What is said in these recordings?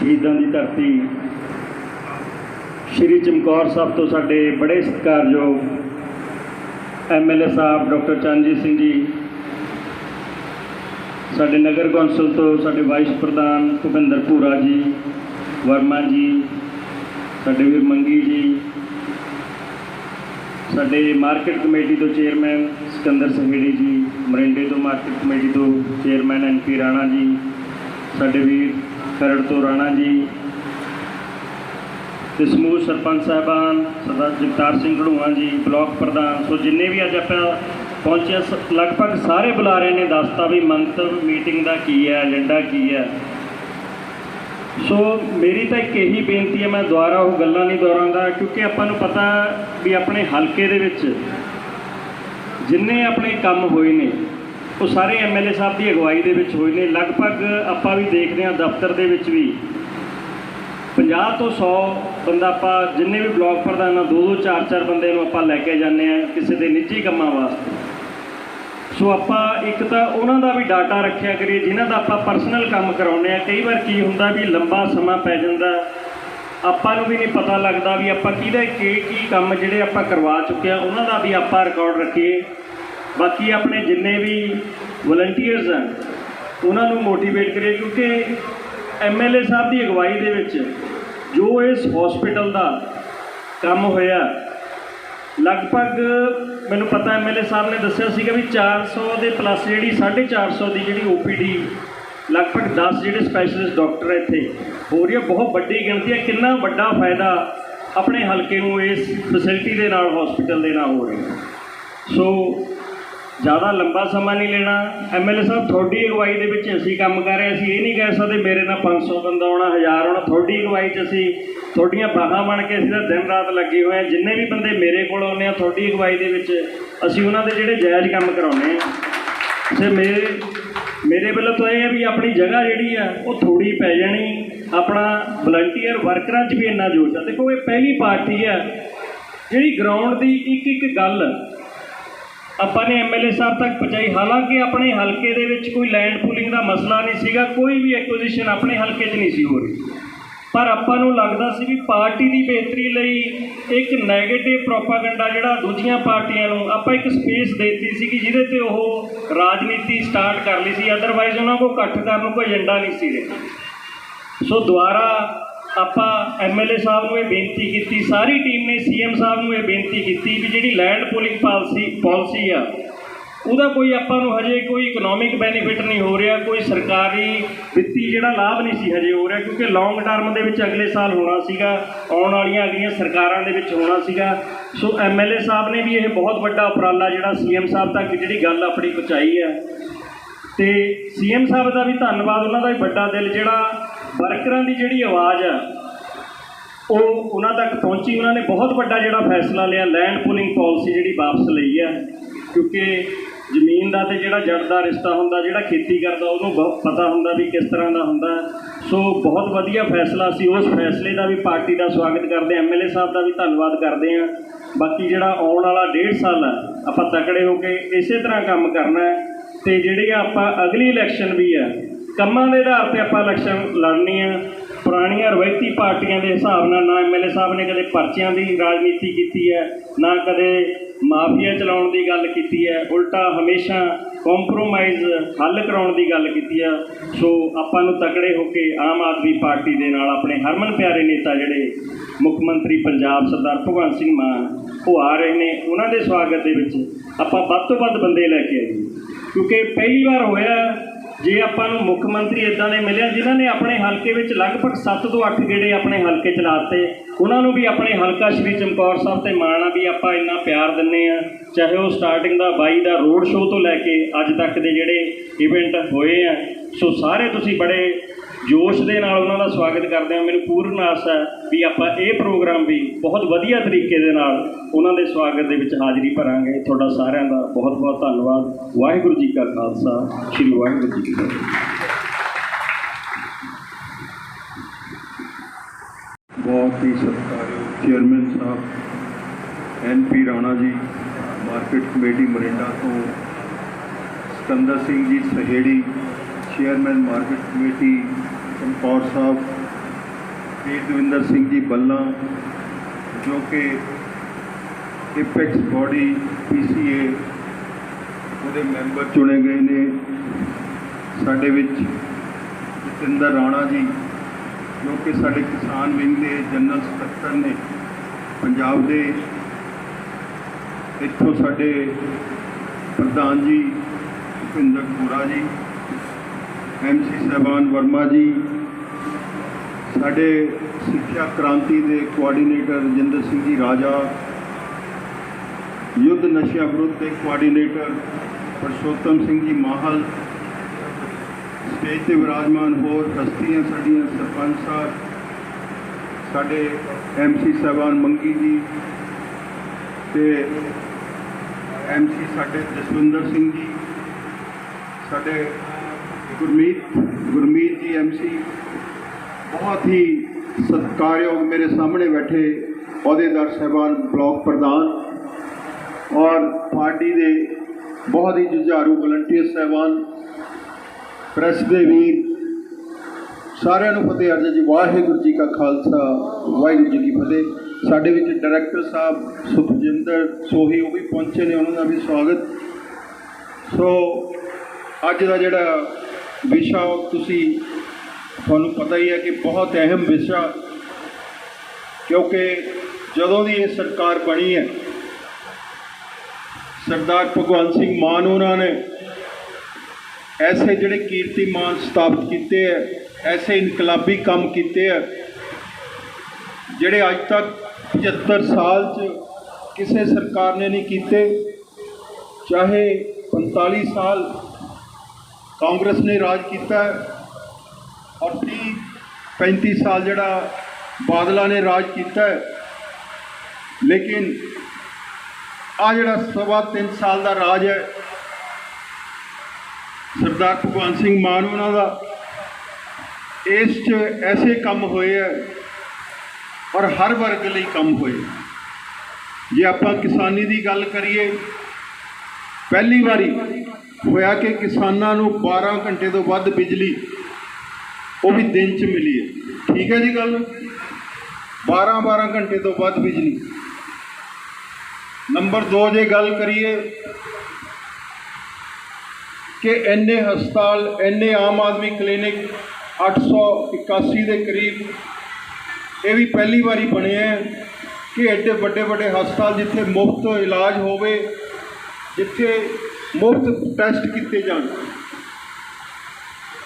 ਸ਼ਹੀਦਾਂ ਦੀ ਧਰਤੀ। ਸ਼੍ਰੀ ਚਮਕੌਰ ਸਾਹਿਬ ਤੋਂ ਸਾਡੇ ਬੜੇ ਸਤਿਕਾਰਯੋਗ ਐਮਐਲਏ ਸਾਹਿਬ, ਡਾਕਟਰ ਚੰਨਜੀਤ ਸਿੰਘ ਜੀ, ਸਾਡੇ ਨਗਰ ਕੌਂਸਲ ਤੋਂ ਸਾਡੇ ਵਾਈਸ ਪ੍ਰਧਾਨ ਭੁਪਿੰਦਰ ਭੂਰਾ ਜੀ, ਵਰਮਾ ਜੀ, ਸਾਡੇ ਵੀਰ ਮੰਗੀ ਜੀ, ਸਾਡੇ ਮਾਰਕੀਟ ਕਮੇਟੀ ਤੋਂ ਚੇਅਰਮੈਨ ਸਿਕੰਦਰ ਸਹੇੜੀ ਜੀ, ਮਰਿੰਡੇ ਤੋਂ ਮਾਰਕੀਟ ਕਮੇਟੀ ਤੋਂ ਚੇਅਰਮੈਨ ਐਨਪੀ ਰਾਣਾ ਜੀ, ਸਾਡੇ ਵੀਰ ਖਰੜ ਤੋਂ ਰਾਣਾ ਜੀ ਤੇ ਸਮੂਹ ਸਰਪੰਚ ਸਾਹਿਬਾਨ ਸਰਦਾਰ ਜਗਤਾਰ ਸਿੰਘ ਘੜੂਆ ਜੀ, ਬਲਾਕ ਪ੍ਰਧਾਨ, ਸੋ ਜਿੰਨੇ ਵੀ ਅੱਜ ਆਪਾਂ ਪਹੁੰਚਿਆ ਸ- ਲਗਭਗ ਸਾਰੇ ਬੁਲਾਰਿਆਂ ਨੇ ਦੱਸਤਾ ਵੀ ਮੰਤਵ ਮੀਟਿੰਗ ਦਾ ਕੀ ਹੈ, ਏਜੰਡਾ ਕੀ ਹੈ। ਸੋ ਮੇਰੀ ਤਾਂ ਇੱਕ ਇਹੀ ਬੇਨਤੀ ਹੈ, ਮੈਂ ਦੁਬਾਰਾ ਉਹ ਗੱਲਾਂ ਨਹੀਂ ਦੁਹਰਾਉਂਦਾ, ਕਿਉਂਕਿ ਆਪਾਂ ਨੂੰ ਪਤਾ ਵੀ ਆਪਣੇ ਹਲਕੇ ਦੇ ਵਿੱਚ ਜਿੰਨੇ ਆਪਣੇ ਕੰਮ ਹੋਏ ਨੇ ਉਹ ਸਾਰੇ ਐਮਐਲਏ ਸਾਹਿਬ ਦੀ ਅਗਵਾਈ ਦੇ ਵਿੱਚ ਹੋਏ ਨੇ। ਲਗਭਗ ਆਪਾਂ ਵੀ ਦੇਖਦੇ ਹਾਂ ਦਫ਼ਤਰ ਦੇ ਵਿੱਚ ਵੀ। 50 ਤੋਂ 100 ਬੰਦਾ ਆਪਾਂ ਜਿੰਨੇ ਵੀ ਬਲਾਕ ਪ੍ਰਧਾਨਾਂ, ਦੋ ਦੋ, ਚਾਰ ਚਾਰ ਬੰਦੇ ਨੂੰ ਆਪਾਂ ਲੈ ਕੇ ਜਾਂਦੇ ਆ ਕਿਸੇ ਦੇ ਨਿੱਜੀ ਕੰਮਾਂ ਵਾਸਤੇ। ਸੋ ਆਪਾਂ ਇੱਕ ਤਾਂ ਉਹਨਾਂ ਦਾ ਵੀ ਡਾਟਾ ਰੱਖਿਆ ਕਰੀਏ, ਜਿਨ੍ਹਾਂ ਦਾ ਆਪਾਂ ਪਰਸਨਲ ਕੰਮ ਕਰਾਉਂਦੇ ਆ ਕਈ ਵਾਰ ਕੀ ਹੁੰਦਾ ਵੀ ਲੰਬਾ ਸਮਾਂ ਪੈ ਜਾਂਦਾ। ਆਪਾਂ ਨੂੰ ਵੀ ਨਹੀਂ ਪਤਾ ਲੱਗਦਾ ਵੀ ਆਪਾਂ ਕਿਹਦਾ, ਕੀ ਕੀ ਕੰਮ ਜਿਹੜੇ ਆਪਾਂ ਕਰਵਾ ਚੁੱਕੇ ਆ ਉਹਨਾਂ ਦਾ ਵੀ ਆਪਾਂ ਰਿਕਾਰਡ ਰੱਖੀਏ। ਬਾਕੀ ਆਪਣੇ ਜਿੰਨੇ ਵੀ ਵਲੰਟੀਅਰਸ ਆ, ਉਹਨਾਂ ਨੂੰ ਮੋਟੀਵੇਟ ਕਰੇ ਕਿਉਂਕਿ ਐਮਐਲਏ ਸਾਹਿਬ ਦੀ ਅਗਵਾਈ ਦੇ ਵਿੱਚ ਜੋ ਇਸ ਹਸਪੀਟਲ ਦਾ ਕੰਮ ਹੋਇਆ, ਲਗਭਗ ਮੈਨੂੰ ਪਤਾ ਐਮਐਲਏ ਸਾਹਿਬ ਨੇ ਦੱਸਿਆ ਸੀਗਾ ਵੀ 400 ਦੇ ਪਲੱਸ ਜਿਹੜੀ 450 ਦੀ ਜਿਹੜੀ ਓਪੀਡੀ ਲਗਭਗ 10 ਜਿਹੜੇ ਸਪੈਸ਼ਲਿਸਟ ਡਾਕਟਰ ਇੱਥੇ ਹੋ ਰਹੀ ਹੈ ਬਹੁਤ ਵੱਡੀ ਗਿਣਤੀ ਹੈ ਕਿੰਨਾ ਵੱਡਾ ਫਾਇਦਾ ਆਪਣੇ ਹਲਕੇ ਨੂੰ ਇਸ ਫੈਸਿਲਿਟੀ ਦੇ ਨਾਲ ਹਸਪੀਟਲ ਦੇ ਨਾਲ ਹੋ ਰਿਹਾ। ਸੋ ਜ਼ਿਆਦਾ ਲੰਬਾ ਸਮਾਂ ਨਹੀਂ ਲੈਣਾ। ਐਮਐਲਏ ਸਾਹਿਬ, ਤੁਹਾਡੀ ਅਗਵਾਈ ਦੇ ਵਿੱਚ ਅਸੀਂ ਕੰਮ ਕਰ ਰਹੇ ਅਸੀਂ ਇਹ ਨਹੀਂ ਕਹਿ ਸਕਦੇ ਮੇਰੇ ਨਾਲ 500 ਬੰਦਾ ਆਉਣਾ 1000 ਆਉਣਾ। ਤੁਹਾਡੀ ਅਗਵਾਈ 'ਚ ਅਸੀਂ ਤੁਹਾਡੀਆਂ ਬਾਹਾਂ ਬਣ ਕੇ ਅਸੀਂ ਤਾਂ ਦਿਨ ਰਾਤ ਲੱਗੇ ਹੋਏ ਹਾਂ। ਜਿੰਨੇ ਵੀ ਬੰਦੇ ਮੇਰੇ ਕੋਲ ਆਉਂਦੇ ਆ, ਤੁਹਾਡੀ ਅਗਵਾਈ ਦੇ ਵਿੱਚ ਅਸੀਂ ਉਹਨਾਂ ਦੇ ਜਿਹੜੇ ਜਾਇਜ਼ ਕੰਮ ਕਰਾਉਂਦੇ ਆ ਤੇ ਮੇਰੇ ਮੇਰੇ ਵੱਲੋਂ ਤਾਂ ਇਹ ਹੈ ਵੀ ਆਪਣੀ ਜਗ੍ਹਾ ਜਿਹੜੀ ਆ, ਉਹ ਥੋੜੀ ਪੈ ਜਾਣੀ। ਆਪਣਾ ਵਲੰਟੀਅਰ ਵਰਕਰਾਂ 'ਚ ਵੀ ਇੰਨਾ ਜੋਸ਼ ਆ। ਦੇਖੋ, ਇਹ ਪਹਿਲੀ ਪਾਰਟੀ ਆ। ਜਿਹੜੀ ਗਰਾਊਂਡ ਦੀ ਇੱਕ ਇੱਕ ਗੱਲ ਆਪਾਂ ਨੇ ਐਮਐਲਏ ਸਾਹਿਬ ਤੱਕ ਪਹੁੰਚਾਈ। ਹਾਲਾਂਕਿ ਆਪਣੇ ਹਲਕੇ ਦੇ ਵਿੱਚ ਕੋਈ ਲੈਂਡ ਪੂਲਿੰਗ ਦਾ ਮਸਲਾ ਨਹੀਂ ਸੀਗਾ, ਕੋਈ ਵੀ ਐਕੁਜੀਸ਼ਨ ਆਪਣੇ ਹਲਕੇ 'ਚ ਨਹੀਂ ਸੀ ਹੋ ਰਹੀ। ਪਰ ਆਪਾਂ ਨੂੰ ਲੱਗਦਾ ਸੀ ਵੀ ਪਾਰਟੀ ਦੀ ਬਿਹਤਰੀ ਲਈ ਇੱਕ 네ਗੇਟਿਵ ਪ੍ਰੋਪਾਗੈਂਡਾ ਜਿਹੜਾ ਦੂਜੀਆਂ ਪਾਰਟੀਆਂ ਨੂੰ ਆਪਾਂ ਇੱਕ ਸਪੇਸ ਦੇਤੀ ਸੀ ਕਿ ਜਿਹਦੇ ਤੇ ਉਹ ਰਾਜਨੀਤੀ ਸਟਾਰਟ ਕਰ ਲਈ ਸੀ। ਅਦਰਵਾਈਜ਼ ਉਹਨਾਂ ਕੋਲ ਇਕੱਠ ਕਰਨ ਨੂੰ ਕੋਈ ਏਜੰਡਾ ਨਹੀਂ ਸੀ ਰਿਹਾ। ਸੋ ਦੁਬਾਰਾ ਆਪਾਂ ਐਮਐਲਏ ਸਾਹਿਬ ਨੂੰ ਇਹ ਬੇਨਤੀ ਕੀਤੀ, ਸਾਰੀ ਟੀਮ ਨੇ ਸੀਐਮ ਸਾਹਿਬ ਨੂੰ ਇਹ ਬੇਨਤੀ ਕੀਤੀ ਵੀ ਜਿਹੜੀ ਲੈਂਡ ਪੂਲਿੰਗ ਪਾਲਿਸੀ ਪਾਲਿਸੀ ਆ, ਉਹਦਾ ਕੋਈ ਆਪਾਂ ਨੂੰ ਹਜੇ ਕੋਈ ਇਕਨੋਮਿਕ ਬੈਨੀਫਿਟ ਨਹੀਂ ਹੋ ਰਿਹਾ, ਕੋਈ ਸਰਕਾਰੀ ਵਿੱਤੀ ਜਿਹੜਾ ਲਾਭ ਨਹੀਂ ਸੀ ਹਜੇ ਹੋ ਰਿਹਾ, ਕਿਉਂਕਿ ਲੌਂਗ ਟਰਮ ਦੇ ਵਿੱਚ ਅਗਲੇ ਸਾਲ ਹੋਣਾ ਸੀਗਾ, ਆਉਣ ਵਾਲੀਆਂ ਅਗਲੀਆਂ ਸਰਕਾਰਾਂ ਦੇ ਵਿੱਚ ਹੋਣਾ ਸੀਗਾ। ਸੋ ਐਮਐਲਏ ਸਾਹਿਬ ਨੇ ਵੀ ਇਹ ਬਹੁਤ ਵੱਡਾ ਉਪਰਾਲਾ ਜਿਹੜਾ ਸੀਐਮ ਸਾਹਿਬ ਤੱਕ ਜਿਹੜੀ ਗੱਲ ਆਪਣੀ ਪਹੁੰਚਾਈ ਹੈ ਤੇ ਸੀਐਮ ਸਾਹਿਬ ਦਾ ਵੀ ਧੰਨਵਾਦ, ਉਹਨਾਂ ਦਾ ਵੀ ਵੱਡਾ ਦਿਲ ਜਿਹੜਾ ਵਰਕਰਾਂ ਦੀ ਜਿਹੜੀ ਆਵਾਜ਼ ਆ, ਉਹ ਉਹਨਾਂ ਤੱਕ ਪਹੁੰਚੀ। ਉਹਨਾਂ ਨੇ ਬਹੁਤ ਵੱਡਾ ਜਿਹੜਾ ਫੈਸਲਾ ਲਿਆ ਲੈਂਡ ਪੂਲਿੰਗ ਪਾਲਿਸੀ ਜਿਹੜੀ ਵਾਪਸ ਲਈ ਆ। ਕਿਉਂਕਿ ਜ਼ਮੀਨ ਦਾ ਤੇ ਜਿਹੜਾ ਜੜ ਦਾ ਰਿਸ਼ਤਾ ਹੁੰਦਾ, ਜਿਹੜਾ ਖੇਤੀ ਕਰਦਾ, ਉਹਨੂੰ ਬਹੁਤ ਪਤਾ ਹੁੰਦਾ ਵੀ ਕਿਸ ਤਰ੍ਹਾਂ ਦਾ ਹੁੰਦਾ। ਸੋ ਬਹੁਤ ਵਧੀਆ ਫੈਸਲਾ ਸੀ। ਉਸ ਫੈਸਲੇ ਦਾ ਵੀ ਪਾਰਟੀ ਦਾ ਸਵਾਗਤ ਕਰਦੇ ਐਮਐਲਏ ਸਾਹਿਬ ਦਾ ਵੀ ਧੰਨਵਾਦ ਕਰਦੇ ਆ ਬਾਕੀ ਜਿਹੜਾ ਆਉਣ ਵਾਲਾ ਡੇਢ ਸਾਲ ਆ, ਆਪਾਂ ਤਕੜੇ ਹੋ ਕੇ ਇਸੇ ਤਰ੍ਹਾਂ ਕੰਮ ਕਰਨਾ ਹੈ। ਤੇ ਜਿਹੜੀ ਆਪਾਂ ਅਗਲੀ ਇਲੈਕਸ਼ਨ ਵੀ ਆ ਕੰਮਾਂ ਦੇ ਆਧਾਰ ਤੇ ਆਪਾਂ ਇਲੈਕਸ਼ਨ ਲੜਨੀ ਆ। ਪੁਰਾਣੀਆਂ ਰਵਾਇਤੀ ਪਾਰਟੀਆਂ ਦੇ ਹਿਸਾਬ ਨਾਲ ਨਾ ਐਮਐਲਏ ਸਾਹਿਬ ਨੇ ਕਦੇ ਪਰਚਿਆਂ ਦੀ ਰਾਜਨੀਤੀ ਕੀਤੀ ਹੈ, ਨਾ ਕਦੇ ਮਾਫੀਆ ਚਲਾਉਣ ਦੀ ਗੱਲ ਕੀਤੀ ਹੈ। ਉਲਟਾ ਹਮੇਸ਼ਾ ਕੰਪਰੋਮਾਈਜ਼ ਹੱਲ ਕਰਾਉਣ ਦੀ ਗੱਲ ਕੀਤੀ ਆ। ਸੋ ਆਪਾਂ ਨੂੰ ਤਕੜੇ ਹੋ ਕੇ ਆਮ ਆਦਮੀ ਪਾਰਟੀ ਦੇ ਨਾਲ ਆਪਣੇ ਹਰਮਨ ਪਿਆਰੇ ਨੇਤਾ ਜਿਹੜੇ ਮੁੱਖ ਮੰਤਰੀ ਪੰਜਾਬ ਸਰਦਾਰ ਭਗਵੰਤ ਸਿੰਘ ਮਾਨ ਉਹ ਆ ਰਹੇ ਨੇ। ਉਹਨਾਂ ਦੇ ਸਵਾਗਤ ਦੇ ਵਿੱਚ ਆਪਾਂ ਵੱਧ ਤੋਂ ਵੱਧ ਬੰਦੇ ਲੈ ਕੇ ਆਈਏ। ਕਿਉਂਕਿ ਪਹਿਲੀ ਵਾਰ ਹੋਇਆ ਜੇ ਆਪਾਂ ਨੂੰ ਮੁੱਖ ਮੰਤਰੀ ਇਦਾਂ ਦੇ ਮਿਲਿਆ ਜਿਨ੍ਹਾਂ ਨੇ ਆਪਣੇ ਹਲਕੇ ਵਿੱਚ ਲਗਭਗ 7 ਤੋਂ 8 ਗੇੜੇ ਆਪਣੇ ਹਲਕੇ ਚਲਾਤੇ ਉਹਨਾਂ ਨੂੰ ਵੀ ਆਪਣੇ ਹਲਕਾ ਸ਼੍ਰੀ ਚਮਕੌਰ ਸਾਹਿਬ ਤੇ ਮਾਣ ਆ ਵੀ ਆਪਾਂ ਇੰਨਾ ਪਿਆਰ ਦਿੰਨੇ ਆ। ਚਾਹੇ ਉਹ ਸਟਾਰਟਿੰਗ ਦਾ 22 ਦਾ ਰੋਡ ਸ਼ੋਅ ਤੋਂ ਲੈ ਕੇ ਅੱਜ ਤੱਕ ਦੇ ਜਿਹੜੇ ਇਵੈਂਟ ਹੋਏ ਆ। ਸੋ ਸਾਰੇ ਤੁਸੀਂ ਬੜੇ ਜੋਸ਼ ਦੇ ਨਾਲ ਉਹਨਾਂ ਦਾ ਸਵਾਗਤ ਕਰਦੇ ਹਾਂ। ਮੈਨੂੰ ਪੂਰਨ ਆਸ ਹੈ ਵੀ ਆਪਾਂ ਇਹ ਪ੍ਰੋਗਰਾਮ ਵੀ ਬਹੁਤ ਵਧੀਆ ਤਰੀਕੇ ਦੇ ਨਾਲ ਉਹਨਾਂ ਦੇ ਸਵਾਗਤ ਦੇ ਵਿੱਚ ਹਾਜ਼ਰੀ ਭਰਾਂਗੇ। ਤੁਹਾਡਾ ਸਾਰਿਆਂ ਦਾ ਬਹੁਤ ਬਹੁਤ ਧੰਨਵਾਦ। ਵਾਹਿਗੁਰੂ ਜੀ ਕਾ ਖਾਲਸਾ। ਸ੍ਰੀ ਵਾਹਿਗੁਰੂ ਜੀ ਕੀ ਫਤਿਹ। ਬਹੁਤ ਹੀ ਸਤਿਕਾਰਯੋਗ ਚੇਅਰਮੈਨ ਸਾਹਿਬ, ਐਨ ਪੀ Rana ji, market committee Mirinda ਤੋਂ Sikandar Singh ji Saheri, chairman market committee Chamkaur Sahib, ਵੀਰ ਦਵਿੰਦਰ ਸਿੰਘ ਜੀ ਬੱਲਾ, ਜੋ ਕਿ ਇਪੈਕਸ ਬੋਡੀ ਪੀਸੀਏ ਉਹਦੇ ਮੈਂਬਰ ਚੁਣੇ ਗਏ ਨੇ। ਸਾਡੇ ਵਿੱਚ ਜਤਿੰਦਰ ਰਾਣਾ ਜੀ, ਜੋ ਕਿ ਸਾਡੇ ਕਿਸਾਨ ਵਿੰਗ ਦੇ ਜਨਰਲ ਸਕੱਤਰ ਨੇ ਪੰਜਾਬ ਦੇ। ਇੱਥੋਂ ਸਾਡੇ ਪ੍ਰਧਾਨ ਜੀ ਭੁਪਿੰਦਰ ਖੂਰਾ ਜੀ ਐਮਸੀ ਸਾਹਿਬਾਨ ਵਰਮਾ ਜੀ, ਸਾਡੇ ਸਿੱਖਿਆ ਕ੍ਰਾਂਤੀ ਦੇ ਕੋਆਰਡੀਨੇਟਰ ਰਜਿੰਦਰ ਸਿੰਘ ਜੀ ਰਾਜਾ, ਯੁੱਧ ਨਸ਼ਿਆਂ ਵਿਰੁੱਧ ਦੇ ਕੋਆਰਡੀਨੇਟਰ ਪਰਸ਼ੋਤਮ ਸਿੰਘ ਜੀ ਮਾਹਲ, ਸਟੇਜ ਤੇ ਵਿਰਾਜਮਾਨ ਹੋਰ ਹਸਤੀਆਂ ਸਾਡੀਆਂ ਸਰਪੰਚ ਸਾਹਿਬ, ਸਾਡੇ ਐਮਸੀ ਸਾਹਿਬਾਨ ਮੰਗੀ ਜੀ ਤੇ ਐਮਸੀ ਸਾਡੇ ਜਸਵਿੰਦਰ ਸਿੰਘ ਜੀ, ਸਾਡੇ ਗੁਰਮੀਤ ਗੁਰਮੀਤ ਜੀ ਐਮਸੀ ਬਹੁਤ ਹੀ ਸਤਿਕਾਰਯੋਗ ਮੇਰੇ ਸਾਹਮਣੇ ਬੈਠੇ ਅਹੁਦੇਦਾਰ ਸਾਹਿਬਾਨ, ਬਲਾਕ ਪ੍ਰਧਾਨ ਔਰ ਪਾਰਟੀ ਦੇ ਬਹੁਤ ਹੀ ਜੁਝਾਰੂ ਵਲੰਟੀਅਰ ਸਾਹਿਬਾਨ ਪ੍ਰੈਸ ਦੇ ਵੀਰ, ਸਾਰਿਆਂ ਨੂੰ ਫਤਿਹ ਅਰਜ ਜੀ, ਵਾਹਿਗੁਰੂ ਜੀ ਕਾ ਖਾਲਸਾ, ਵਾਹਿਗੁਰੂ ਜੀ ਕੀ ਫਤਿਹ। ਸਾਡੇ ਵਿੱਚ ਡਾਇਰੈਕਟਰ ਸਾਹਿਬ ਸੁਖਜਿੰਦਰ ਸੋਹੀ, ਉਹ ਵੀ ਪਹੁੰਚੇ ਨੇ, ਉਹਨਾਂ ਦਾ ਵੀ ਸਵਾਗਤ। ਸੋ ਅੱਜ ਦਾ ਜਿਹੜਾ ਵਿਸ਼ਾ ਤੁਸੀਂ ਤੁਹਾਨੂੰ ਪਤਾ ਹੀ ਹੈ ਕਿ ਬਹੁਤ ਅਹਿਮ ਵਿਸ਼ਾ, ਕਿਉਂਕਿ ਜਦੋਂ ਦੀ ਇਹ ਸਰਕਾਰ ਬਣੀ ਹੈ, ਸਰਦਾਰ ਭਗਵੰਤ ਸਿੰਘ ਮਾਨ ਉਹਨਾਂ ਨੇ ਐਸੇ ਜਿਹੜੇ ਕੀਰਤੀਮਾਨ ਸਥਾਪਿਤ ਕੀਤੇ ਹੈ, ਐਸੇ ਇਨਕਲਾਬੀ ਕੰਮ ਕੀਤੇ ਹੈ, ਜਿਹੜੇ ਅੱਜ ਤੱਕ 75 ਸਾਲ 'ਚ ਕਿਸੇ ਸਰਕਾਰ ਨੇ ਨਹੀਂ ਕੀਤੇ, ਚਾਹੇ 45 ਸਾਲ ਕਾਂਗਰਸ ਨੇ ਰਾਜ ਕੀਤਾ ਔਰ 30 35 ਸਾਲ ਜਿਹੜਾ ਬਾਦਲਾਂ ਨੇ ਰਾਜ ਕੀਤਾ ਲੇਕਿਨ ਆ ਜਿਹੜਾ ਸਵਾ ਤਿੰਨ ਸਾਲ ਦਾ ਰਾਜ ਹੈ, ਸਰਦਾਰ ਭਗਵੰਤ ਸਿੰਘ ਮਾਨ ਉਹਨਾਂ ਦਾ, ਇਸ 'ਚ ਐਸੇ ਕੰਮ ਹੋਏ ਹੈ ਔਰ ਹਰ ਵਰਗ ਲਈ ਕੰਮ ਹੋਏ ਜੇ ਆਪਾਂ ਕਿਸਾਨੀ ਦੀ ਗੱਲ ਕਰੀਏ, ਪਹਿਲੀ ਵਾਰੀ ਹੋਇਆ ਕਿ ਕਿਸਾਨਾਂ ਨੂੰ 12 ਘੰਟੇ ਤੋਂ ਵੱਧ ਬਿਜਲੀ ਉਹ ਵੀ ਦਿਨ 'ਚ ਮਿਲੀ ਹੈ। ਠੀਕ ਹੈ ਜੀ ਗੱਲ? 12 12 ਘੰਟੇ ਤੋਂ ਵੱਧ ਬਿਜਲੀ। ਨੰਬਰ 2 ਜੇ ਗੱਲ ਕਰੀਏ ਕਿ ਇੰਨੇ ਹਸਪਤਾਲ, ਇੰਨੇ ਆਮ ਆਦਮੀ ਕਲੀਨਿਕ 881 ਦੇ ਕਰੀਬ ਇਹ ਵੀ ਪਹਿਲੀ ਵਾਰੀ ਬਣੇ ਹੈ ਕਿ ਐਡੇ ਵੱਡੇ ਵੱਡੇ ਹਸਪਤਾਲ ਜਿੱਥੇ ਮੁਫਤ ਇਲਾਜ ਹੋਵੇ, ਜਿੱਥੇ ਮੁਫਤ ਟੈਸਟ ਕੀਤੇ ਜਾਣ।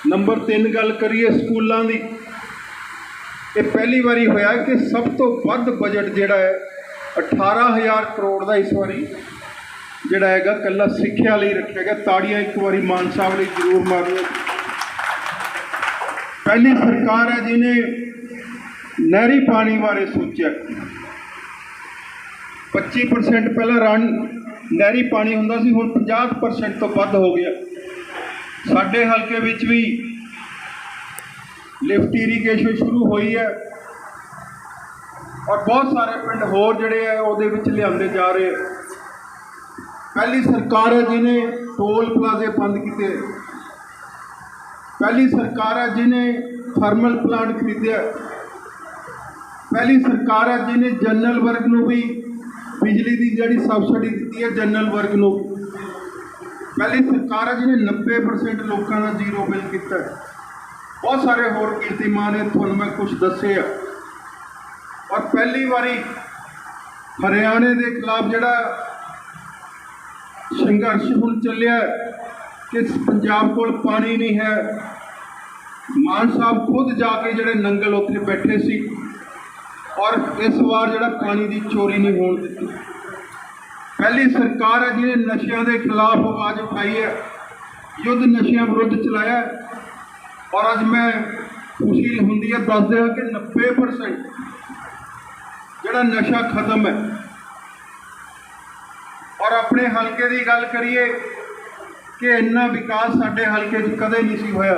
ਨੰਬਰ 3 ਗੱਲ ਕਰੀਏ ਸਕੂਲਾਂ ਦੀ। ਇਹ ਪਹਿਲੀ ਵਾਰੀ ਹੋਇਆ ਕਿ ਸਭ ਤੋਂ ਵੱਧ ਬਜਟ ਜਿਹੜਾ ਹੈ 18000 ਕਰੋੜ ਦਾ ਇਸ ਵਾਰੀ ਜਿਹੜਾ ਹੈਗਾ ਕੱਲਾ ਸਿੱਖਿਆ ਲਈ ਰੱਖਿਆ ਗਿਆ। ਤਾੜੀਆਂ ਇੱਕ ਵਾਰੀ ਮਾਨ ਸਾਹਿਬ ਲਈ ਜ਼ਰੂਰ ਮਾਰੋ ਪਹਿਲੀ ਸਰਕਾਰ ਹੈ ਜਿਹਨੇ ਨਹਿਰੀ ਪਾਣੀ ਬਾਰੇ ਸੋਚਿਆ। 25% ਪਹਿਲਾਂ ਰਨ ਨਹਿਰੀ ਪਾਣੀ ਹੁੰਦਾ ਸੀ, ਹੁਣ 50% ਤੋਂ ਵੱਧ ਹੋ ਗਿਆ। ਸਾਡੇ ਹਲਕੇ ਵਿੱਚ ਵੀ ਲਿਫਟ ਇਰੀਗੇਸ਼ਨ ਸ਼ੁਰੂ ਹੋਈ ਹੈ ਔਰ ਬਹੁਤ ਸਾਰੇ ਪਿੰਡ ਹੋਰ ਜਿਹੜੇ ਆ ਉਹਦੇ ਵਿੱਚ ਲਿਆਂਦੇ ਜਾ ਰਹੇ ਆ। ਪਹਿਲੀ ਸਰਕਾਰ ਹੈ ਜਿਹਨੇ ਟੋਲ ਪਲਾਜ਼ੇ ਬੰਦ ਕੀਤੇ। ਪਹਿਲੀ ਸਰਕਾਰ ਹੈ ਜਿਹਨੇ ਥਰਮਲ ਪਲਾਂਟ ਖਰੀਦਿਆ। ਪਹਿਲੀ ਸਰਕਾਰ ਹੈ ਜਿਹਨੇ ਜਨਰਲ ਵਰਗ ਨੂੰ ਵੀ ਬਿਜਲੀ ਦੀ ਜਿਹੜੀ ਸਬਸਿਡੀ ਦਿੱਤੀ ਹੈ ਜਨਰਲ ਵਰਗ ਨੂੰ, ਪਹਿਲੀ ਸਰਕਾਰ ਹੈ ਜਿਹਨੇ 90% ਲੋਕਾਂ ਦਾ ਜ਼ੀਰੋ ਬਿੱਲ ਕੀਤਾ ਹੈ। ਬਹੁਤ ਸਾਰੇ ਹੋਰ ਕੀਰਤੀਮਾਨ ਨੇ, ਤੁਹਾਨੂੰ ਮੈਂ ਕੁਝ ਦੱਸੇ ਆ ਔਰ ਪਹਿਲੀ ਵਾਰੀ ਹਰਿਆਣੇ ਦੇ ਖਿਲਾਫ ਜਿਹੜਾ ਸੰਘਰਸ਼ ਹੁਣ ਚੱਲਿਆ ਹੈ ਕਿ ਪੰਜਾਬ ਕੋਲ ਪਾਣੀ ਨਹੀਂ ਹੈ। ਮਾਨ ਸਾਹਿਬ ਖੁਦ ਜਾ ਕੇ ਜਿਹੜੇ ਨੰਗਲ ਉੱਥੇ ਬੈਠੇ ਸੀ। ਔਰ ਇਸ ਵਾਰ ਜਿਹੜਾ ਪਾਣੀ ਦੀ ਚੋਰੀ ਨਹੀਂ ਹੋਣ ਦਿੱਤੀ। ਪਹਿਲੀ ਸਰਕਾਰ ਹੈ ਜਿਹਨੇ ਨਸ਼ਿਆਂ ਦੇ ਖਿਲਾਫ ਆਵਾਜ਼ ਉਠਾਈ ਹੈ, ਯੁੱਧ ਨਸ਼ਿਆਂ ਵਿਰੁੱਧ ਚਲਾਇਆ ਔਰ ਅੱਜ ਮੈਂ ਖੁਸ਼ੀ ਹੁੰਦੀ ਹੈ ਦੱਸਦੇ ਹਾਂ ਕਿ 90% ਜਿਹੜਾ ਨਸ਼ਾ ਖਤਮ ਹੈ। ਔਰ ਆਪਣੇ ਹਲਕੇ ਦੀ ਗੱਲ ਕਰੀਏ ਕਿ ਇੰਨਾ ਵਿਕਾਸ ਸਾਡੇ ਹਲਕੇ 'ਚ ਕਦੇ ਨਹੀਂ ਸੀ ਹੋਇਆ।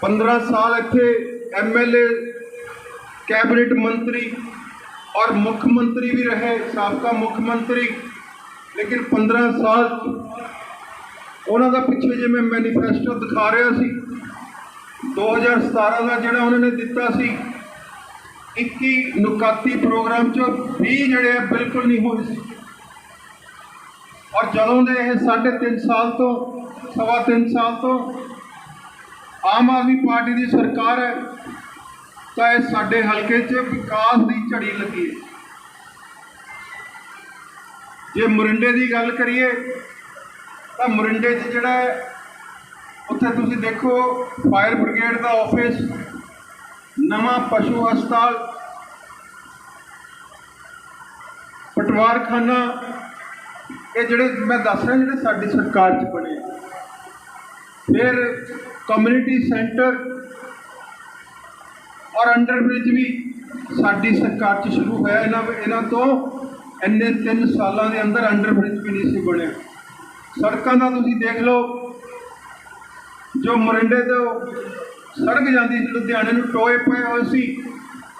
15 ਸਾਲ ਇੱਥੇ ਐਮਐਲਏ ਕੈਬਨਿਟ ਮੰਤਰੀ ਔਰ ਮੁੱਖ ਮੰਤਰੀ ਵੀ ਰਹੇ, ਸਾਬਕਾ ਮੁੱਖ ਮੰਤਰੀ। ਲੇਕਿਨ 15 ਸਾਲ ਉਹਨਾਂ ਦਾ ਪਿੱਛੇ ਜਿਵੇਂ ਮੈਨੀਫੈਸਟੋ ਦਿਖਾ ਰਿਹਾ ਸੀ। 2017 ਦਾ ਜਿਹੜਾ ਉਹਨਾਂ ਨੇ ਦਿੱਤਾ ਸੀ 21 ਨੁਕਾਤੀ ਪ੍ਰੋਗਰਾਮ ਚੋਂ 20 ਜਿਹੜੇ ਆ ਬਿਲਕੁਲ ਨਹੀਂ ਹੋਏ ਸੀ। ਔਰ ਜਦੋਂ ਦੇ ਇਹ ਸਾਢੇ ਤਿੰਨ ਸਾਲ ਤੋਂ, ਸਵਾ ਤਿੰਨ ਸਾਲ ਤੋਂ ਆਮ ਆਦਮੀ ਪਾਰਟੀ ਦੀ ਸਰਕਾਰ ਹੈ ਤਾਂ ਇਹ ਸਾਡੇ ਹਲਕੇ 'ਚ ਵਿਕਾਸ ਦੀ ਝੜੀ ਲੱਗੀ ਹੈ। ਜੇ ਮੁਰਿੰਡੇ ਦੀ ਗੱਲ ਕਰੀਏ, ਤਾਂ ਮੁਰਿੰਡੇ 'ਚ ਜਿਹੜਾ ਉੱਥੇ ਤੁਸੀਂ ਦੇਖੋ ਫਾਇਰ ਬ੍ਰਿਗੇਡ ਦਾ ਆਫਿਸ, ਨਵਾਂ ਪਸ਼ੂ ਹਸਪਤਾਲ, ਪਟਵਾਰਖਾਨਾ, ਇਹ ਜਿਹੜੇ ਮੈਂ ਦੱਸ ਰਿਹਾ ਜਿਹੜੇ ਸਾਡੀ ਸਰਕਾਰ 'ਚ ਬਣੇ ਫਿਰ ਕਮਿਊਨਿਟੀ ਸੈਂਟਰ ਔਰ ਅੰਡਰ ਬ੍ਰਿਜ ਵੀ ਸਾਡੀ ਸਰਕਾਰ 'ਚ ਸ਼ੁਰੂ ਹੋਇਆ, ਇਹਨਾਂ ਇਹਨਾਂ ਤੋਂ ਇੰਨੇ 3 ਸਾਲਾਂ ਦੇ ਅੰਦਰ ਅੰਡਰ ਬ੍ਰਿਜ ਵੀ ਨਹੀਂ ਸੀ ਬਣਿਆ। ਸੜਕਾਂ ਦਾ ਤੁਸੀਂ ਦੇਖ ਲਓ, ਜੋ ਮੋਰਿੰਡੇ ਤੋਂ ਸੜਕ ਜਾਂਦੀ ਸੀ, ਲੁਧਿਆਣੇ ਨੂੰ ਟੋਏ ਪਏ ਹੋਏ ਸੀ,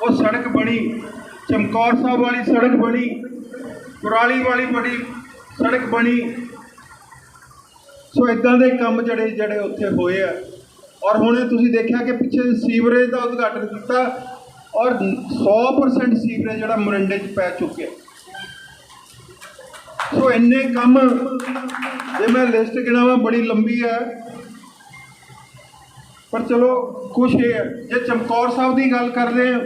ਉਹ ਸੜਕ ਬਣੀ, ਚਮਕੌਰ ਸਾਹਿਬ ਵਾਲੀ ਸੜਕ ਬਣੀ, ਕੁਰਾਲੀ ਵਾਲੀ ਬੜੀ ਸੜਕ ਬਣੀ। ਸੋ ਇਦਾਂ ਦੇ ਕੰਮ ਜਿਹੜੇ ਜਿਹੜੇ ਉੱਥੇ ਹੋਏ ਆ। ਔਰ ਹੁਣੇ ਤੁਸੀਂ ਦੇਖਿਆ ਕਿ ਪਿੱਛੇ ਸੀਵਰੇਜ ਦਾ ਉਦਘਾਟਨ ਕੀਤਾ ਔਰ 100% ਸੀਵਰੇਜ ਜਿਹੜਾ ਮਰਿੰਡੇ 'ਚ ਪੈ ਚੁੱਕਿਆ। ਸੋ ਇੰਨੇ ਕੰਮ, ਜੇ ਮੈਂ ਲਿਸਟ ਗਿਣਾਵਾਂ, ਬੜੀ ਲੰਬੀ ਹੈ। ਪਰ ਚਲੋ, ਕੁਛ ਇਹ ਹੈ। ਜੇ ਚਮਕੌਰ ਸਾਹਿਬ ਦੀ ਗੱਲ ਕਰਦੇ ਹਾਂ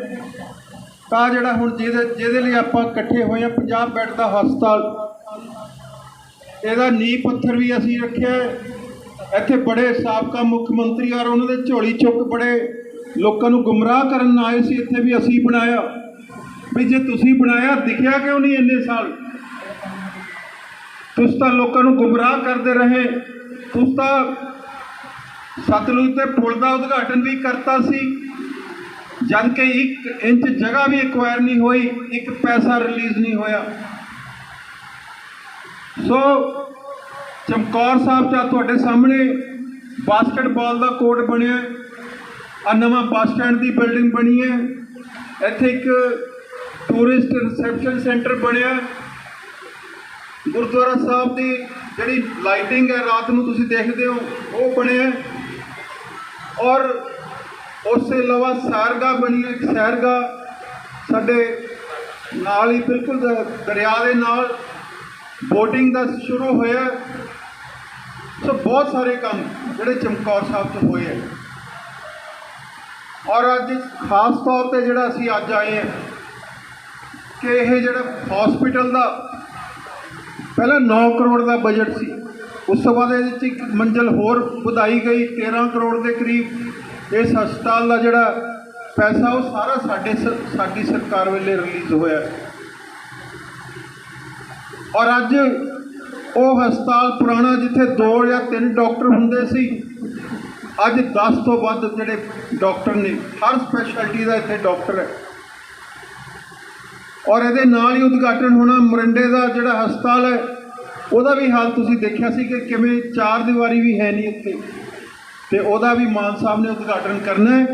ਤਾਂ ਜਿਹੜਾ ਹੁਣ ਜਿਹਦੇ ਜਿਹਦੇ ਲਈ ਆਪਾਂ ਇਕੱਠੇ ਹੋਏ ਆ 50 ਬੈੱਡ ਦਾ ਹਸਪਤਾਲ, ਇਹਦਾ ਨੀਂਹ ਪੱਥਰ ਵੀ ਅਸੀਂ ਰੱਖਿਆ ਇੱਥੇ ਬੜੇ ਸਾਬਕਾ ਮੁੱਖ ਮੰਤਰੀ ਔਰ ਉਹਨਾਂ ਦੇ ਝੋਲੀ ਚੁੱਕ ਬੜੇ ਲੋਕਾਂ ਨੂੰ ਗੁੰਮਰਾਹ ਕਰਨ ਆਏ ਸੀ, ਇੱਥੇ ਵੀ ਅਸੀਂ ਬਣਾਇਆ। ਵੀ ਜੇ ਤੁਸੀਂ ਬਣਾਇਆ, ਦਿਖਿਆ ਕਿਉਂ ਨਹੀਂ ਇੰਨੇ ਸਾਲ? ਤੁਸੀਂ ਤਾਂ ਲੋਕਾਂ ਨੂੰ ਗੁੰਮਰਾਹ ਕਰਦੇ ਰਹੇ। ਤੁਸੀਂ ਤਾਂ ਸਤਲੁਜ ਤੇ ਪੁਲ ਦਾ ਉਦਘਾਟਨ ਵੀ ਕਰਤਾ ਸੀ। ਜਦ ਕਿ 1 ਇੰਚ ਜਗ੍ਹਾ ਵੀ ਐਕਵਾਇਰ ਨਹੀਂ ਹੋਈ, ਇੱਕ ਪੈਸਾ ਰਿਲੀਜ਼ ਨਹੀਂ ਹੋਇਆ। ਸੋ ਚਮਕੌਰ ਸਾਹਿਬ ਦਾ ਤੁਹਾਡੇ ਸਾਹਮਣੇ ਬਾਸਕਟਬਾਲ ਦਾ ਕੋਰਟ ਬਣਿਆ। ਆ ਨਵਾਂ ਬੱਸ ਸਟੈਂਡ ਦੀ ਬਿਲਡਿੰਗ ਬਣੀ ਹੈ। ਇੱਥੇ ਇੱਕ ਟੂਰਿਸਟ ਰਿਸੈਪਸ਼ਨ ਸੈਂਟਰ ਬਣਿਆ। ਗੁਰਦੁਆਰਾ ਸਾਹਿਬ ਦੀ ਜਿਹੜੀ ਲਾਈਟਿੰਗ ਹੈ, ਰਾਤ ਨੂੰ ਤੁਸੀਂ ਦੇਖਦੇ ਹੋ, ਉਹ ਬਣਿਆ। ਔਰ ਉਸ ਤੋਂ ਇਲਾਵਾ ਸੈਰਗਾ ਬਣੀ ਹੈ। ਇੱਕ ਸੈਰਗਾ ਸਾਡੇ ਨਾਲ ਹੀ ਬਿਲਕੁਲ ਦਰਿਆ ਦੇ ਨਾਲ ਬੋਟਿੰਗ ਦਾ ਸ਼ੁਰੂ ਹੋਇਆ। ਸੋ ਬਹੁਤ ਸਾਰੇ ਕੰਮ ਜਿਹੜੇ ਚਮਕੌਰ ਸਾਹਿਬ ਤੋਂ ਹੋਏ ਹੈ ਔਰ ਅੱਜ ਖਾਸ ਤੌਰ ਤੇ ਜਿਹੜਾ ਅਸੀਂ ਅੱਜ ਆਏ ਹਾਂ ਕਿ ਇਹ ਜਿਹੜਾ ਹਸਪੀਟਲ ਦਾ ਪਹਿਲਾਂ 9 ਕਰੋੜ ਦਾ ਬਜਟ ਸੀ। ਉਸ ਤੋਂ ਬਾਅਦ ਇਹਦੇ 'ਚ ਇੱਕ ਮੰਜ਼ਲ ਹੋਰ ਵਧਾਈ ਗਈ 13 ਕਰੋੜ ਦੇ ਕਰੀਬ। ਇਸ ਹਸਪਤਾਲ ਦਾ ਜਿਹੜਾ ਪੈਸਾ ਉਹ ਸਾਰਾ ਸਾਡੇ ਸ- ਸਾਡੀ ਸਰਕਾਰ ਵੇਲੇ ਰਿਲੀਜ਼ ਹੋਇਆ। ਔਰ ਅੱਜ ਉਹ ਹਸਪਤਾਲ ਪੁਰਾਣਾ ਜਿੱਥੇ 2 ਜਾਂ 3 ਡਾਕਟਰ ਹੁੰਦੇ ਸੀ। ਅੱਜ 10 ਤੋਂ ਵੱਧ ਜਿਹੜੇ ਡਾਕਟਰ ਨੇ, ਹਰ ਸਪੈਸ਼ਲਟੀ ਦਾ ਇੱਥੇ ਡਾਕਟਰ ਹੈ। ਔਰ ਇਹਦੇ ਨਾਲ ਹੀ ਉਦਘਾਟਨ ਹੋਣਾ, ਮਰਿੰਡੇ ਦਾ ਜਿਹੜਾ ਹਸਪਤਾਲ ਹੈ, ਉਹਦਾ ਵੀ ਹਾਲ ਤੁਸੀਂ ਦੇਖਿਆ ਸੀ ਕਿ ਕਿਵੇਂ ਚਾਰ ਦੀਵਾਰੀ ਵੀ ਹੈ ਨਹੀਂ ਇੱਥੇ। ਤੇ ਉਹਦਾ ਵੀ ਮਾਨ ਸਾਹਿਬ ਨੇ ਉਦਘਾਟਨ ਕਰਨਾ ਹੈ।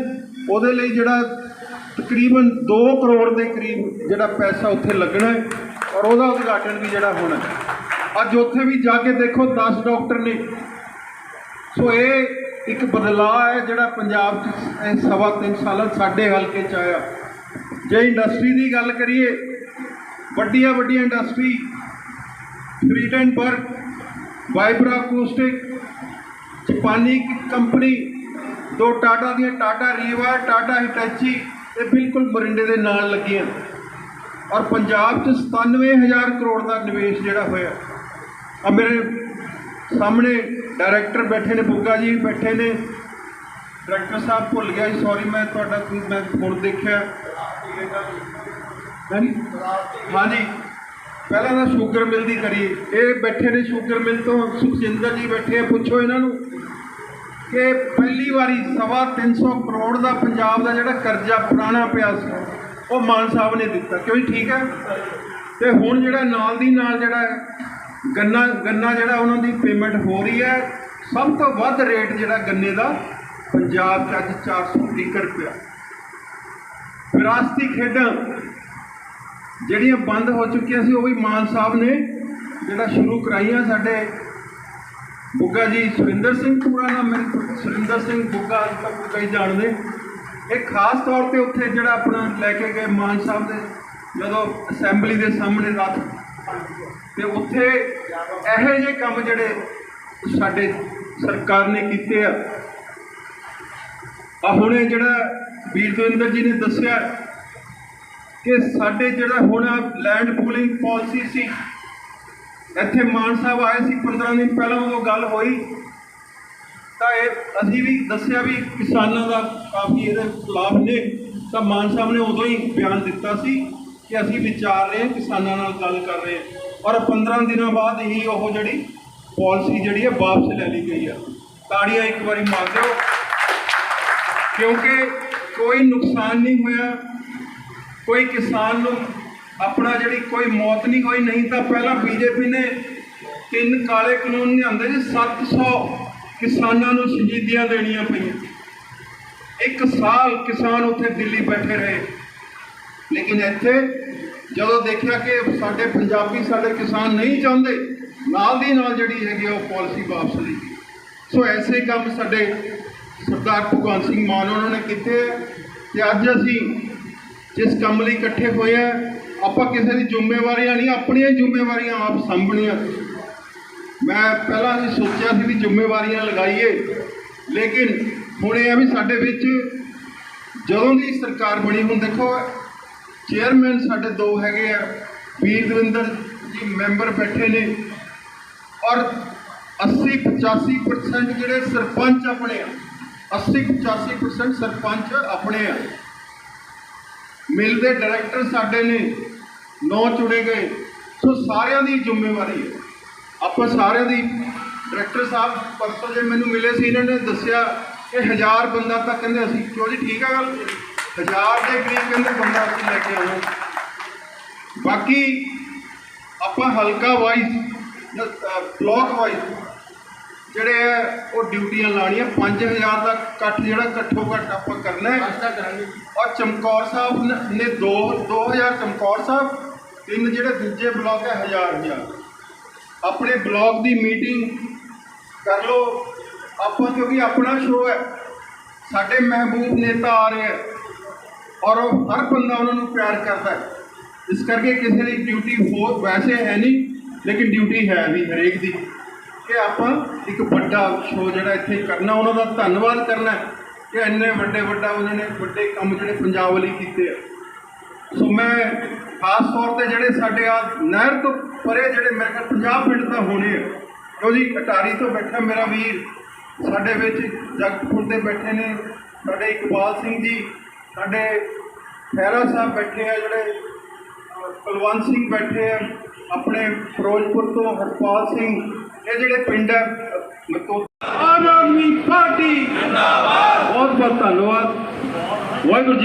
ਉਹਦੇ ਲਈ ਜਿਹੜਾ ਤਕਰੀਬਨ 2 ਕਰੋੜ ਦੇ ਕਰੀਬ ਜਿਹੜਾ ਪੈਸਾ ਉੱਥੇ ਲੱਗਣਾ ਹੈ। ਔਰ ਉਹਦਾ ਉਦਘਾਟਨ ਵੀ ਜਿਹੜਾ ਹੋਣਾ ਹੈ। ਅੱਜ ਉੱਥੇ ਵੀ ਜਾ ਕੇ ਦੇਖੋ 10 ਡਾਕਟਰ ਨੇ। ਸੋ ਇਹ ਇੱਕ ਬਦਲਾਅ ਹੈ ਜਿਹੜਾ ਪੰਜਾਬ 'ਚ ਇਹ ਸਵਾ ਤਿੰਨ ਸਾਲਾਂ ਸਾਡੇ ਹਲਕੇ 'ਚ ਆਇਆ। ਜੇ ਇੰਡਸਟਰੀ ਦੀ ਗੱਲ ਕਰੀਏ, ਵੱਡੀਆਂ ਵੱਡੀਆਂ ਇੰਡਸਟਰੀ ਫਰੀਡਨਬਰਗ ਵਾਈਬਰਾ ਕੋਸਟਿਕ ਜਾਪਾਨੀ ਕੰਪਨੀ ਦੋ ਟਾਟਾ ਦੀਆਂ ਟਾਟਾ ਰੀਵਾ ਟਾਟਾ ਹਿਟੈਚੀ ਇਹ ਬਿਲਕੁਲ ਮਰਿੰਡੇ ਦੇ ਨਾਲ ਲੱਗੀਆਂ। ਔਰ ਪੰਜਾਬ 'ਚ 97000 ਕਰੋੜ ਦਾ ਨਿਵੇਸ਼ ਜਿਹੜਾ ਹੋਇਆ। ਆ ਮੇਰੇ ਸਾਹਮਣੇ ਡਾਇਰੈਕਟਰ ਬੈਠੇ ਨੇ, ਬੁੱਗਾ ਜੀ ਬੈਠੇ ਨੇ। ਡਾਇਰੈਕਟਰ ਸਾਹਿਬ ਭੁੱਲ ਗਿਆ ਜੀ ਸੌਰੀ ਮੈਂ ਤੁਹਾਡਾ ਮੈਂ ਹੁਣ ਦੇਖਿਆ। ਹਾਂਜੀ? ਹਾਂਜੀ। ਪਹਿਲਾਂ ਤਾਂ ਸ਼ੂਗਰ ਮਿਲ ਦੀ ਕਰੀਏ ਇਹ ਬੈਠੇ ਨੇ ਸ਼ੂਗਰ ਮਿਲ ਤੋਂ। ਸੁਖਜਿੰਦਰ ਜੀ ਬੈਠੇ ਆ, ਪੁੱਛੋ ਇਹਨਾਂ ਨੂੰ ਕਿ ਪਹਿਲੀ ਵਾਰੀ ਸਵਾ 300 ਕਰੋੜ ਦਾ ਪੰਜਾਬ ਦਾ ਜਿਹੜਾ ਕਰਜ਼ਾ ਪੁਰਾਣਾ ਪਿਆ ਸੀ, ਉਹ ਮਾਨ ਸਾਹਿਬ ਨੇ ਦਿੱਤਾ। ਕਿਉਂਕਿ ਠੀਕ ਹੈ? ਤੇ ਹੁਣ ਜਿਹੜਾ ਨਾਲ ਦੀ ਨਾਲ ਜਿਹੜਾ ਗੰਨਾ ਗੰਨਾ ਜਿਹੜਾ ਉਹਨਾਂ ਦੀ ਪੇਮੈਂਟ ਹੋ ਰਹੀ ਹੈ, ਸਭ ਤੋਂ ਵੱਧ ਰੇਟ ਜਿਹੜਾ ਗੰਨੇ ਦਾ ਪੰਜਾਬ 'ਚ ਅੱਜ 430 ਰੁਪਇਆ ਵਿਰਾਸਤੀ ਖੇਡਾਂ ਜਿਹੜੀਆਂ ਬੰਦ ਹੋ ਚੁੱਕੀਆਂ ਸੀ, ਉਹ ਵੀ ਮਾਨ ਸਾਹਿਬ ਨੇ ਜਿਹੜਾ ਸ਼ੁਰੂ ਕਰਾਈਆਂ ਸਾਡੇ ਬੁੱਗਾ ਜੀ ਸੁਰਿੰਦਰ ਸਿੰਘ ਪੂਰਾ ਨਾਮ ਮੈਨੂੰ ਸੁਰਿੰਦਰ ਸਿੰਘ ਬੁੱਗਾ ਅੱਜ ਤੱਕ ਕਈ ਜਾਣਦੇ। ਇਹ ਖਾਸ ਤੌਰ ਤੇ ਉੱਥੇ ਜਿਹੜਾ ਆਪਣਾ ਲੈ ਕੇ ਗਏ ਮਾਨ ਸਾਹਿਬ ਦੇ ਜਦੋਂ ਅਸੈਂਬਲੀ ਦੇ ਸਾਹਮਣੇ ਰੱਖ ਤੇ ਉੱਥੇ ਇਹੋ ਜਿਹੇ ਕੰਮ ਜਿਹੜੇ ਸਾਡੇ ਸਰਕਾਰ ਨੇ ਕੀਤੇ ਆ। ਆ ਹੁਣੇ ਜਿਹੜਾ ਵੀਰ ਦਵਿੰਦਰ ਜੀ ਨੇ ਦੱਸਿਆ ਕਿ ਸਾਡੇ ਜਿਹੜਾ ਹੁਣ ਲੈਂਡ ਪੂਲਿੰਗ ਪਾਲਿਸੀ ਸੀ, ਇੱਥੇ ਮਾਨ ਸਾਹਿਬ ਆਏ ਸੀ 15 ਦਿਨ ਪਹਿਲਾਂ ਉਹ ਗੱਲ ਹੋਈ। ਤਾਂ ਇਹ ਅਸੀਂ ਵੀ ਦੱਸਿਆ ਵੀ ਕਿਸਾਨਾਂ ਦਾ ਕਾਫੀ ਇਹਦੇ ਖਿਲਾਫ ਨੇ। ਤਾਂ ਮਾਨ ਸਾਹਿਬ ਨੇ ਉਦੋਂ ਹੀ ਬਿਆਨ ਦਿੱਤਾ ਸੀ ਕਿ ਅਸੀਂ ਵਿਚਾਰ ਰਹੇ ਹਾਂ, ਕਿਸਾਨਾਂ ਨਾਲ ਗੱਲ ਕਰ ਰਹੇ ਹਾਂ। ਔਰ 15 ਦਿਨਾਂ ਬਾਅਦ ਹੀ ਉਹ ਜਿਹੜੀ ਪਾਲਿਸੀ ਜਿਹੜੀ ਹੈ ਵਾਪਸ ਲੈ ਲਈ ਗਈ ਆ। ਤਾੜੀਆਂ ਇੱਕ ਵਾਰੀ ਮਾਰ ਦਿਓ। ਕਿਉਂਕਿ ਕੋਈ ਨੁਕਸਾਨ ਨਹੀਂ ਹੋਇਆ। ਕੋਈ ਕਿਸਾਨ ਨੂੰ ਆਪਣਾ ਜਿਹੜੀ ਕੋਈ ਮੌਤ ਨਹੀਂ ਹੋਈ, ਨਹੀਂ ਤਾਂ ਪਹਿਲਾਂ ਬੀਜੇਪੀ ਨੇ ਤਿੰਨ ਕਾਲੇ ਕਾਨੂੰਨ ਲਿਆਂਦੇ ਜੀ 700 ਕਿਸਾਨਾਂ ਨੂੰ ਸ਼ਹੀਦੀਆਂ ਦੇਣੀਆਂ ਪਈਆਂ। ਇੱਕ ਸਾਲ ਕਿਸਾਨ ਉੱਥੇ ਦਿੱਲੀ ਬੈਠੇ ਰਹੇ। ਲੇਕਿਨ ਇੱਥੇ ਜਦੋਂ ਦੇਖਿਆ ਕਿ ਸਾਡੇ ਪੰਜਾਬੀ, ਸਾਡੇ ਕਿਸਾਨ ਨਹੀਂ ਚਾਹੁੰਦੇ, ਨਾਲ ਦੀ ਨਾਲ ਜਿਹੜੀ ਹੈਗੀ ਆ ਉਹ ਪਾਲਿਸੀ ਵਾਪਸ ਲਈ ਸੋ ਐਸੇ ਕੰਮ ਸਾਡੇ ਸਰਦਾਰ ਭਗਵੰਤ ਸਿੰਘ ਮਾਨ ਉਹਨਾਂ ਨੇ ਕੀਤੇ ਹੈ ਤੇ ਅੱਜ ਅਸੀਂ ਜਿਸ ਕੰਮ ਲਈ ਇਕੱਠੇ ਹੋਏ ਆ, ਆਪਾਂ ਕਿਸੇ ਦੀ ਜ਼ਿੰਮੇਵਾਰੀਆਂ ਨਹੀਂ, ਆਪਣੀਆਂ ਜ਼ਿੰਮੇਵਾਰੀਆਂ ਆਪ ਸਾਂਭਣੀਆਂ। ਮੈਂ ਪਹਿਲਾਂ ਅਸੀਂ ਸੋਚਿਆ ਸੀ ਵੀ ਜ਼ਿੰਮੇਵਾਰੀਆਂ ਲਗਾਈਏ, ਲੇਕਿਨ ਹੁਣ ਇਹ ਆ ਵੀ ਸਾਡੇ ਵਿੱਚ ਜਦੋਂ ਦੀ ਸਰਕਾਰ ਬਣੀ, ਹੁਣ ਦੇਖੋ ਚੇਅਰਮੈਨ ਸਾਡੇ ਦੋ ਹੈਗੇ ਆ, ਵੀਰ ਦਵਿੰਦਰ ਜੀ ਮੈਂਬਰ ਬੈਠੇ ਨੇ ਔਰ 80 85% ਜਿਹੜੇ ਸਰਪੰਚ ਆਪਣੇ ਆ 80 85% ਸਰਪੰਚ ਆਪਣੇ ਆ। ਮਿਲ ਦੇ ਡਾਇਰੈਕਟਰ ਸਾਡੇ ਨੇ, ਨੌ ਚੁਣੇ ਗਏ। ਸੋ ਸਾਰਿਆਂ ਦੀ ਜ਼ਿੰਮੇਵਾਰੀ ਹੈ ਆਪਾਂ ਸਾਰਿਆਂ ਦੀ ਡਾਇਰੈਕਟਰ ਸਾਹਿਬ, ਪਰਸੋਂ ਜੇ ਮੈਨੂੰ ਮਿਲੇ ਸੀ, ਇਹਨਾਂ ਨੇ ਦੱਸਿਆ ਕਿ ਹਜ਼ਾਰ ਬੰਦਾ ਤਾਂ ਕਹਿੰਦੇ ਅਸੀਂ, ਕਿਉਂ ਜੀ, ਠੀਕ ਆ ਗੱਲ? ਹਜ਼ਾਰ ਦੇ ਕਰੀਬ ਕਹਿੰਦੇ ਬੰਦਾ ਅਸੀਂ ਲੈ ਕੇ ਆਉਣਾ ਬਾਕੀ ਆਪਾਂ ਹਲਕਾ ਵਾਈਜ਼ ਬਲਾਕ ਵਾਈਜ਼ ਜਿਹੜੇ ਉਹ ਡਿਊਟੀਆਂ ਲਾਣੀਆਂ 5000 ਦਾ ਇਕੱਠ ਜਿਹੜਾ ਇਕੱਠੋ ਘੱਟ ਆਪਾਂ ਕਰਨਾ ਹੈ। ਔਰ ਚਮਕੌਰ ਸਾਹਿਬ ਨ- ਨੇ 2 2000 ਚਮਕੌਰ ਸਾਹਿਬ ਤਿੰਨ ਜਿਹੜੇ ਦੂਜੇ ਬਲਾਕ ਹੈ 1000 1000 ਆਪਣੇ ਬਲਾਕ ਦੀ ਮੀਟਿੰਗ ਕਰ ਲਓ। ਆਪਾਂ ਕਿਉਂਕਿ ਆਪਣਾ ਸ਼ੋਅ ਹੈ। ਸਾਡੇ ਮਹਿਬੂਬ ਨੇਤਾ ਆ ਰਹੇ ਹੈ ਔਰ ਉਹ ਹਰ ਬੰਦਾ ਉਹਨਾਂ ਨੂੰ ਪਿਆਰ ਕਰਦਾ ਹੈ। ਇਸ ਕਰਕੇ ਕਿਸੇ ਦੀ ਡਿਊਟੀ ਹੋਰ ਵੈਸੇ ਹੈ ਨਹੀਂ, ਲੇਕਿਨ ਡਿਊਟੀ ਹੈ ਵੀ ਹਰੇਕ ਦੀ। ਕਿ ਆਪਾਂ ਇੱਕ ਵੱਡਾ ਸ਼ੋਅ ਜਿਹੜਾ ਇੱਥੇ ਕਰਨਾ, ਉਹਨਾਂ ਦਾ ਧੰਨਵਾਦ ਕਰਨਾ ਕਿ ਇੰਨੇ ਵੱਡੇ ਵੱਡਾ ਉਹਨਾਂ ਨੇ ਵੱਡੇ ਕੰਮ ਜਿਹੜੇ ਪੰਜਾਬ ਲਈ ਕੀਤੇ ਆ। ਸੋ ਮੈਂ ਖਾਸ ਤੌਰ ਤੇ ਜਿਹੜੇ ਸਾਡੇ ਆ ਨਹਿਰ ਤੋਂ ਪਰੇ ਜਿਹੜੇ ਮੇਰੇ ਖਿਆਲ 50 ਪਿੰਡ ਤਾਂ ਹੋਣੇ ਆ। ਕਿਉਂ ਜੀ, ਅਟਾਰੀ ਤੋਂ ਬੈਠਾ ਮੇਰਾ ਵੀਰ, ਸਾਡੇ ਵਿੱਚ ਜਗਤਪੁਰ ਦੇ ਬੈਠੇ ਨੇ, ਸਾਡੇ ਇਕਬਾਲ ਸਿੰਘ ਜੀ ਸਾਡੇ ਖਹਿਰਾ ਸਾਹਿਬ ਬੈਠੇ ਆ ਜਿਹੜੇ ਕੁਲਵੰਤ ਸਿੰਘ ਬੈਠੇ ਆ ਆਪਣੇ ਫਿਰੋਜ਼ਪੁਰ ਤੋਂ ਹਰਪਾਲ ਸਿੰਘ ਇਹ ਜਿਹੜੇ ਪਿੰਡ ਆ ਆਮ ਆਦਮੀ ਪਾਰਟੀ। ਜਿੰਦਾਬਾਦ। ਬਹੁਤ ਬਹੁਤ ਧੰਨਵਾਦ। ਵਾਹਿਗੁਰੂ